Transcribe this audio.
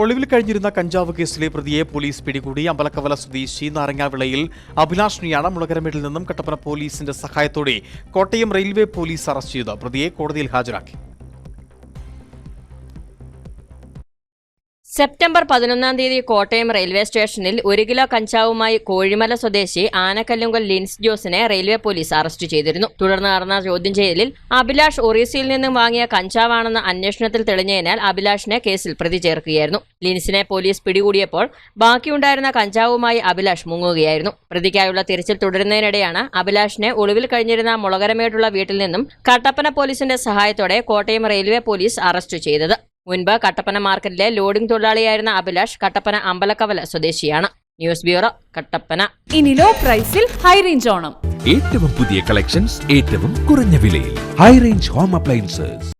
ഒളിവിൽ കഴിഞ്ഞിരുന്ന കഞ്ചാവ് കേസിലെ പ്രതിയെ പോലീസ് പിടികൂടി. അമ്പലക്കവല സ്വദേശി നാരങ്ങാവിളയിൽ അഭിലാഷിനിയാണ് മുളകരമേട്ടിൽ നിന്നും കട്ടപ്പന പോലീസിന്റെ സഹായത്തോടെ കോട്ടയം റെയിൽവേ പോലീസ് അറസ്റ്റ് ചെയ്ത് പ്രതിയെ കോടതിയിൽ ഹാജരാക്കി. സെപ്റ്റംബർ പതിനൊന്നാം തീയതി കോട്ടയം റെയിൽവേ സ്റ്റേഷനിൽ ഒരു കിലോ കഞ്ചാവുമായി കോഴിമല സ്വദേശി ആനക്കല്ലുങ്കൽ ലിൻസ് ജോസിനെ റെയിൽവേ പോലീസ് അറസ്റ്റ് ചെയ്തിരുന്നു. തുടർന്ന് നടന്ന ചോദ്യം ചെയ്യലിൽ അഭിലാഷ് ഒറീസയിൽ നിന്നും വാങ്ങിയ കഞ്ചാവാണെന്ന അന്വേഷണത്തിൽ തെളിഞ്ഞതിനാൽ അഭിലാഷിനെ കേസിൽ പ്രതി ചേർക്കുകയായിരുന്നു. ലിൻസിനെ പോലീസ് പിടികൂടിയപ്പോൾ ബാക്കിയുണ്ടായിരുന്ന കഞ്ചാവുമായി അഭിലാഷ് മുങ്ങുകയായിരുന്നു. പ്രതിക്കായുള്ള തിരച്ചിൽ തുടരുന്നതിനിടെയാണ് അഭിലാഷിനെ ഒളിവിൽ കഴിഞ്ഞിരുന്ന മുളകരമേട്ടുള്ള വീട്ടിൽ നിന്നും കട്ടപ്പന പോലീസിന്റെ സഹായത്തോടെ കോട്ടയം റെയിൽവേ പോലീസ് അറസ്റ്റ് ചെയ്തത്. മുൻപ് കട്ടപ്പന മാർക്കറ്റിലെ ലോഡിംഗ് തൊഴിലാളിയായിരുന്ന അഭിലാഷ് കട്ടപ്പന അമ്പലക്കവല സ്വദേശിയാണ്. News bureau Kattappana. ഇനി ലോ പ്രൈസിൽ ഹൈ റേഞ്ച് ഓണം. ഏറ്റവും പുതിയ കളക്ഷൻസ് ഏറ്റവും കുറഞ്ഞ വിലയിൽ. High range home appliances